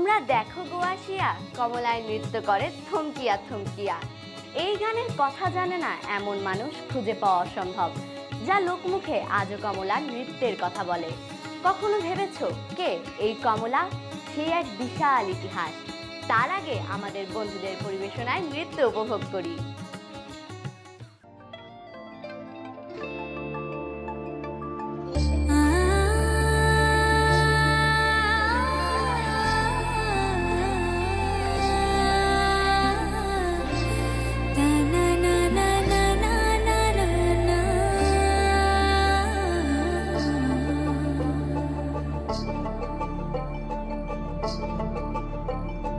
তোমরা দেখো গো আসিয়া, কমলায় নৃত্য করে থমকিয়া থমকিয়া। এই গানের কথা জানে না এমন মানুষ খুঁজে পাওয়া অসম্ভব, যা লোকমুখে আজও কমলা নৃত্যের কথা বলে। কখনো ভেবেছ কে এই কমলা? সে এক বিশাল ইতিহাস। তার আগে আমাদের বন্ধুদের পরিবেশনায় নৃত্য উপভোগ করি।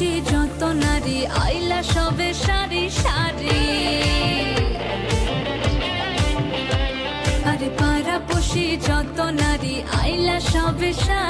খুশি, যত নারী, আইলা সবে সারি সারি। আরে পাড়া পুষি যত নারী, আইলা সবে সারি